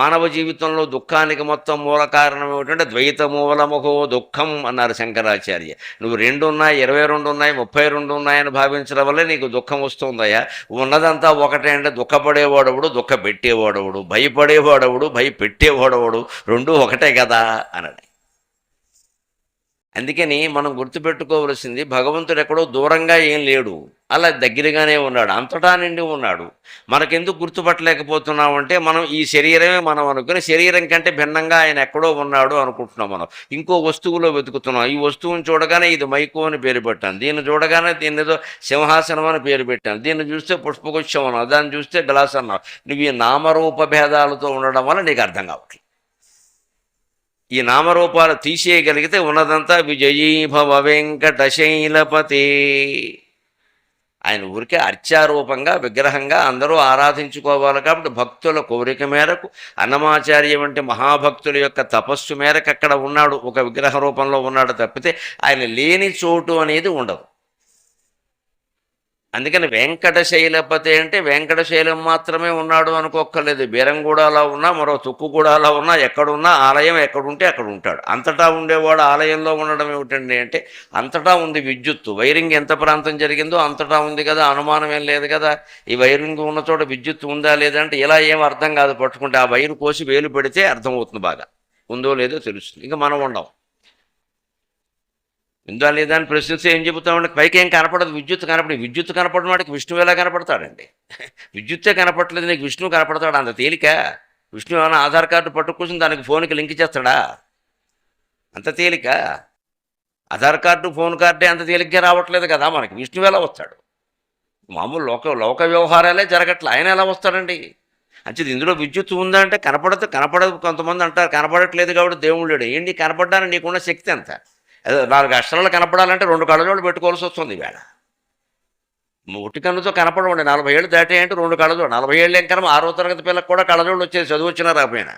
మానవ జీవితంలో దుఃఖానికి మొత్తం మూల కారణం ఏమిటంటే ద్వైత మూలముఖో దుఃఖం అన్నారు శంకరాచార్య. నువ్వు రెండు ఉన్నాయి ఇరవై రెండు ఉన్నాయి ముప్పై రెండు ఉన్నాయని భావించడం వల్లే నీకు దుఃఖం వస్తుందయ్యా. ఉన్నదంతా ఒకటే అంటే దుఃఖపడేవాడవుడు? దుఃఖ పెట్టేవాడవుడు భయపడేవాడవుడు? భయపెట్టేవాడవుడు? రెండు ఒకటే కదా అన్నాడు అందుకని మనం గుర్తుపెట్టుకోవలసింది భగవంతుడు ఎక్కడో దూరంగా ఏం లేడు. అలా దగ్గరగానే ఉన్నాడు అంతటా నిండి ఉన్నాడు. మనకెందుకు గుర్తుపట్టలేకపోతున్నాం అంటే మనం ఈ శరీరమే మనం అనుకుని శరీరం కంటే భిన్నంగా ఆయన ఎక్కడో ఉన్నాడు అనుకుంటున్నాం మనం. ఇంకో వస్తువులో వెతుకుతున్నాం. ఈ వస్తువుని చూడగానే ఇది మైకు అని పేరు పెట్టాను. దీన్ని చూడగానే దీని ఏదో సింహాసనం అని పేరు పెట్టాను. దీన్ని చూస్తే పుష్పగుచ్చం అన్నావు. దాన్ని చూస్తే గ్లాస్ అన్నావు. నువ్వు ఈ నామరూప భేదాలతో ఉండడం వల్ల నీకు అర్థం కావట్లేదు. ఈ నామరూపాలు తీసేయగలిగితే ఉన్నదంతా విజయీభవ వెంకటశైలపతి. ఆయన ఊరికే అర్చారూపంగా విగ్రహంగా అందరూ ఆరాధించుకోవాలి కాబట్టి భక్తుల కోరిక మేరకు అన్నమాచార్య వంటి మహాభక్తుల యొక్క తపస్సు మేరకు అక్కడ ఉన్నాడు. ఒక విగ్రహ రూపంలో ఉన్నాడు తప్పితే ఆయన లేని చోటు అనేది ఉండదు. అందుకని వెంకటశైలపతి అంటే వెంకటశైలం మాత్రమే ఉన్నాడు అనుకోక్కర్లేదు. బీరంగూడలో ఉన్నా మరో తుక్కుగూడలో ఉన్నా ఎక్కడున్నా ఆలయం ఎక్కడుంటే అక్కడ ఉంటాడు అంతటా ఉండేవాడు ఆలయంలో ఉండడం ఏమిటండి అంటే అంతటా ఉంది విద్యుత్తు. వైరింగ్ ఎంత ప్రాంతం జరిగిందో అంతటా ఉంది కదా అనుమానం ఏం లేదు కదా. ఈ వైరింగ్ ఉన్న చోట విద్యుత్తు ఉందా లేదా అంటే ఇలా ఏం అర్థం కాదు పట్టుకుంటే. ఆ వైరు కోసి వేలు పెడితే అర్థమవుతుంది బాగా. ఉందో లేదో తెలుస్తుంది. ఇంకా మనం ఉండం ఉందా లేదా అని ప్రశ్నిస్తే ఏం చెబుతామంటే పైకి ఏం కనపడదు. విద్యుత్ కనపడి విద్యుత్ కనపడిన వాడికి విష్ణువు ఎలా కనపడతాడండి. విద్యుత్తే కనపడలేదు నీకు విష్ణువు కనపడతాడు? అంత తేలిక? విష్ణు ఏమైనా ఆధార్ కార్డు పట్టుకొని దానికి ఫోన్కి లింక్ చేస్తాడా? అంత తేలిక? ఆధార్ కార్డు ఫోన్ కార్డే అంత తేలిగ్గా రావట్లేదు కదా మనకి. విష్ణువు ఎలా వస్తాడు. మామూలు లోక లోక వ్యవహారాలే జరగట్లే. ఆయన ఎలా వస్తాడండి? అంటే ఇందులో విద్యుత్ ఉందా అంటే కనపడదు కనపడదు కొంతమంది అంటారు. కనపడట్లేదు కాబట్టి దేవుడు లేడు. ఏంటి? కనపడడానికి నీకున్న శక్తి అంతా నాలుగు అక్షరాలు కనపడాలంటే రెండు కళ్ళజోళ్ళు పెట్టుకోవాల్సి వస్తుంది ఈవేళ. ఒట్టి కన్నుతో కనపడవండి. నలభై ఏళ్ళు దాటి అంటే రెండు కళ్ళజోడు నలభై ఏళ్ళు ఏం కనమ ఆరో తరగతి పిల్లలకు కూడా కళ్ళజోళ్ళు వచ్చేది. చదువు వచ్చినా రాపోయినా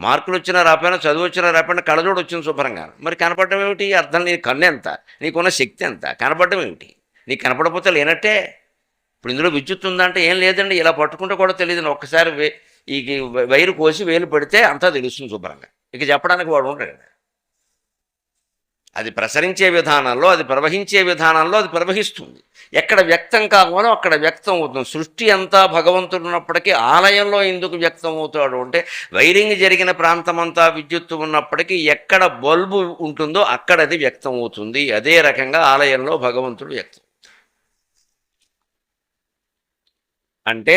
మార్కులు వచ్చినా రాపోయినా చదువు వచ్చినా రాపోయినా కళ్ళజోడు వచ్చింది శుభ్రంగా. మరి కనపడడం ఏమిటి? అర్థం నీ కన్ను ఎంత నీకున్న శక్తి ఎంత? కనపడడం ఏమిటి? నీకు కనపడకపోతే లేనట్టే. ఇప్పుడు ఇందులో విద్యుత్ ఉందంటే ఏం లేదండి. ఇలా పట్టుకుంటే కూడా తెలియదు. ఒక్కసారి ఈ వైరు కోసి వేలు పెడితే అంతా తెలుస్తుంది శుభ్రంగా. ఇక చెప్పడానికి వాడు ఉంటాడు అది ప్రసరించే విధానంలో అది ప్రవహించే విధానంలో అది ప్రవహిస్తుంది. ఎక్కడ వ్యక్తం కావాలో అక్కడ వ్యక్తం అవుతుంది. సృష్టి అంతా భగవంతుడు ఉన్నప్పటికీ ఆలయంలో ఎందుకు వ్యక్తం అవుతాడు అంటే వైరింగ్ జరిగిన ప్రాంతమంతా విద్యుత్తు ఉన్నప్పటికీ ఎక్కడ బల్బు ఉంటుందో అక్కడ అది వ్యక్తం అవుతుంది. అదే రకంగా ఆలయంలో భగవంతుడు వ్యక్తం. అంటే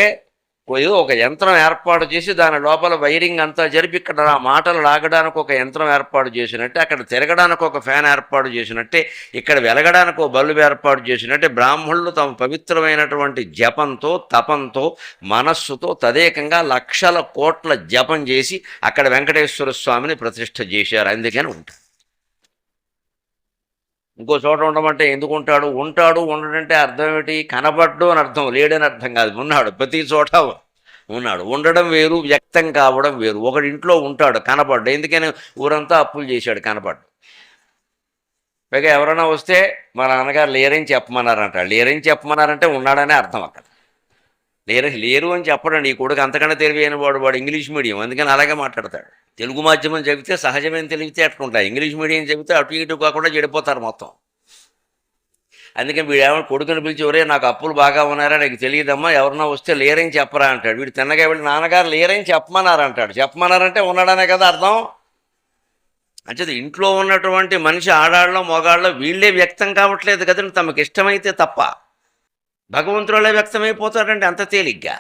ఏదో ఒక యంత్రం ఏర్పాటు చేసి దాని లోపల వైరింగ్ అంతా జరిపి ఇక్కడ మాటలు లాగడానికి ఒక యంత్రం ఏర్పాటు చేసినట్టే అక్కడ తిరగడానికి ఒక ఫ్యాన్ ఏర్పాటు చేసినట్టే ఇక్కడ వెలగడానికి ఒక బల్బు ఏర్పాటు చేసినట్టే బ్రాహ్మణులు తమ పవిత్రమైనటువంటి జపంతో తపంతో మనస్సుతో తదేకంగా లక్షల కోట్ల జపం చేసి అక్కడ వెంకటేశ్వర స్వామిని ప్రతిష్ఠ చేశారు. అందుకని ఉంటారు ఇంకో చోట ఉండమంటే ఎందుకు ఉంటాడు ఉంటాడు ఉండడంటే అర్థం ఏమిటి? కనబడ్డు అని అర్థం లేడని అర్థం కాదు. ఉన్నాడు ప్రతి చోట ఉన్నాడు. ఉండడం వేరు వ్యక్తం కావడం వేరు. ఒకడి ఇంట్లో ఉంటాడు కనపడ్డు ఎందుకని? ఊరంతా అప్పులు చేశాడు కనపడ్డు పైగా ఎవరైనా వస్తే మా నాన్నగారు లేరని చెప్పమన్నారంట. లేరని చెప్పమన్నారంటే ఉన్నాడనే అర్థం అక్కడ. లేరు లేరు అని చెప్పడం నీ కొడుకు అంతకన్నా తెలివైన వాడు వాడు ఇంగ్లీష్ మీడియం. అందుకని అలాగే మాట్లాడతాడు. తెలుగు మాధ్యమం చెబితే సహజమైన తెలివితే అట్లుంటాయి. ఇంగ్లీష్ మీడియం చెబితే అటు ఇటు కాకుండా చెడిపోతారు మొత్తం. అందుకని వీడు ఏమైనా కొడుకుని పిలిచి ఎవరే నాకు అప్పులు బాగా ఉన్నారా? నీకు తెలియదమ్మా ఎవరన్నా వస్తే లేరని చెప్పరా అంటాడు. వీడు తిన్నగా వెళ్ళి నాన్నగారు లేరని చెప్పమన్నారంటాడు చెప్పమన్నారంటే ఉన్నాడనే కదా అర్థం? అంచేది ఇంట్లో ఉన్నటువంటి మనిషి ఆడాళ్ళలో మొగాళ్ళలో వీళ్ళే వ్యక్తం కావట్లేదు కదండి. తమకు ఇష్టమైతే తప్ప. భగవంతుడే వ్యక్తమైపోతాడండి అంత తేలిగ్గా?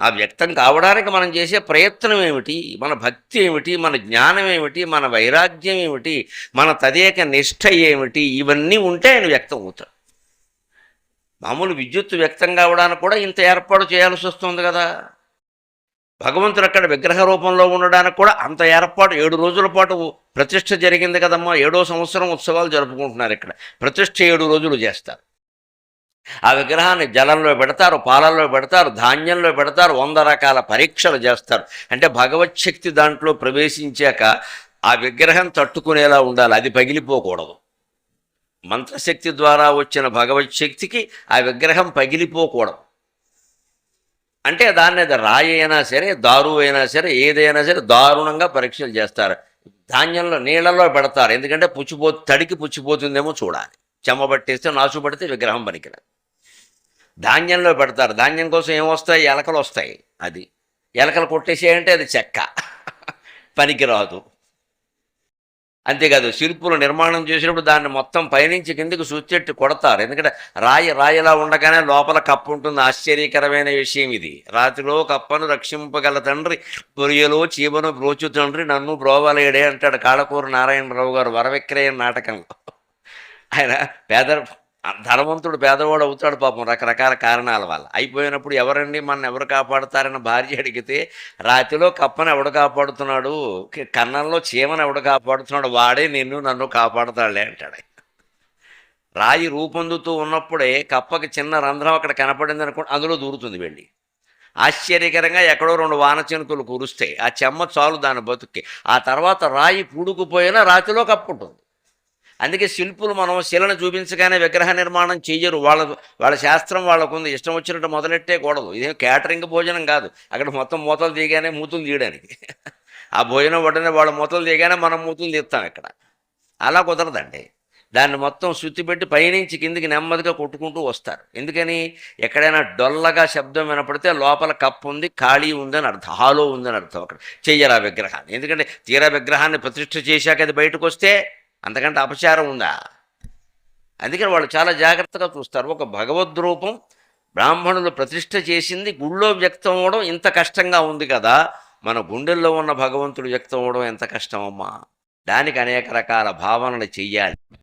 ఆ వ్యక్తం కావడానికి మనం చేసే ప్రయత్నం ఏమిటి? మన భక్తి ఏమిటి? మన జ్ఞానం ఏమిటి? మన వైరాగ్యం ఏమిటి? మన తదేక నిష్ఠ ఏమిటి? ఇవన్నీ ఉంటే ఆయన వ్యక్తం అవుతాడు మామూలు విద్యుత్ వ్యక్తం కావడానికి కూడా ఇంత ఏర్పాటు చేయాల్సి వస్తుంది కదా? భగవంతుడు అక్కడ విగ్రహ రూపంలో ఉండడానికి కూడా అంత ఏర్పాటు ఏడు రోజుల పాటు ప్రతిష్ఠ జరిగింది కదమ్మా. ఏడో సంవత్సరం ఉత్సవాలు జరుపుకుంటున్నారు ఇక్కడ. ప్రతిష్ఠ ఏడు రోజులు చేస్తారు. ఆ విగ్రహాన్ని జలంలో పెడతారు పాలల్లో పెడతారు ధాన్యంలో పెడతారు వంద రకాల పరీక్షలు చేస్తారు. అంటే భగవత్ శక్తి దాంట్లో ప్రవేశించాక ఆ విగ్రహం తట్టుకునేలా ఉండాలి అది పగిలిపోకూడదు. మంత్రశక్తి ద్వారా వచ్చిన భగవత్ శక్తికి ఆ విగ్రహం పగిలిపోకూడదు. అంటే దాన్ని అది రాయి అయినా సరే దారు అయినా సరే ఏదైనా సరే దారుణంగా పరీక్షలు చేస్తారు. ధాన్యంలో నీళ్ళలో పెడతారు. ఎందుకంటే పుచ్చిపో తడికి పుచ్చిపోతుందేమో చూడాలి. చెమ్మ పట్టేస్తే నాచు పడితే విగ్రహం పనికిరాదు. ధాన్యంలో పెడతారు. ధాన్యం కోసం ఏమొస్తాయి ఎలకలు వస్తాయి. అది. ఎలకలు కొట్టేసేయంటే అది చెక్క. పనికిరాదు. అంతేకాదు శిల్పులు నిర్మాణం చేసినప్పుడు దాన్ని మొత్తం పైనుంచి కిందికి సుచ్చెట్టి కొడతారు. ఎందుకంటే రాయి రాయిలా ఉండగానే లోపల కప్పు ఉంటుంది. ఆశ్చర్యకరమైన విషయం ఇది. రాతిలో కప్పను రక్షింపగల తండ్రి పొరియలో చీమను బ్రోచు తండ్రి నన్ను బ్రోవలేడే అంటాడు కాళకూరు నారాయణరావు గారు వరవిక్రయ నాటకంలో. ఆయన పేద ధనవంతుడు పేదవాడు అవుతాడు పాపం రకరకాల కారణాల వల్ల. అయిపోయినప్పుడు ఎవరండి మన ఎవరు కాపాడుతారని భార్య అడిగితే రాతిలో కప్పని ఎవడు కాపాడుతున్నాడు? కన్నంలో చీమను ఎవడు కాపాడుతున్నాడు? వాడే నిన్ను నన్ను కాపాడుతాడులే అంటాడు రాయి రూపొందుతూ ఉన్నప్పుడే కప్పకి చిన్న రంధ్రం అక్కడ కనపడింది అనుకో అందులో దూరుతుంది వెళ్ళి ఆశ్చర్యకరంగా ఎక్కడో రెండు వాన చినుకులు కురుస్తాయి. ఆ చెమ్మ చాలు దాని బతుక్కి. ఆ తర్వాత రాయి పూడుకుపోయినా రాతిలో కప్పుంటుంది. అందుకే శిల్పులు మనం శిలను చూపించగానే విగ్రహ నిర్మాణం చేయరు వాళ్ళ వాళ్ళ శాస్త్రం వాళ్ళకుంది. ఇష్టం వచ్చినట్టు మొదలెట్టే కూడదు. ఇదేం క్యాటరింగ్ భోజనం కాదు. అక్కడ మొత్తం మూతలు తీయగానే మూతులు తీయడానికి. ఆ భోజనం వడ్డనే వాళ్ళ మూతలు తీయగానే మనం మూతులు తీస్తాం ఇక్కడ. అలా కుదరదండి. దాన్ని మొత్తం శుద్ధి పెట్టి పైనుంచి కిందికి నెమ్మదిగా కొట్టుకుంటూ వస్తారు. ఎందుకని? ఎక్కడైనా డొల్లగా శబ్దం వినపడితే లోపల కప్పు ఉంది ఖాళీ ఉందని అర్థం. హాలో ఉందని అర్థం అక్కడ. చెయ్యరా విగ్రహాన్ని. ఎందుకంటే తీరా విగ్రహాన్ని ప్రతిష్ఠ చేశాక అది బయటకు వస్తే అంతకంటే అపచారం ఉందా? అందుకని వాళ్ళు చాలా జాగ్రత్తగా చూస్తారు. ఒక భగవద్ రూపం బ్రాహ్మణులు ప్రతిష్ట చేసింది గుళ్ళో వ్యక్తం అవ్వడం ఇంత కష్టంగా ఉంది కదా. మన గుండెల్లో ఉన్న భగవంతుడు వ్యక్తం అవ్వడం ఎంత కష్టమమ్మా. దానికి అనేక రకాల భావనలు చెయ్యాలి.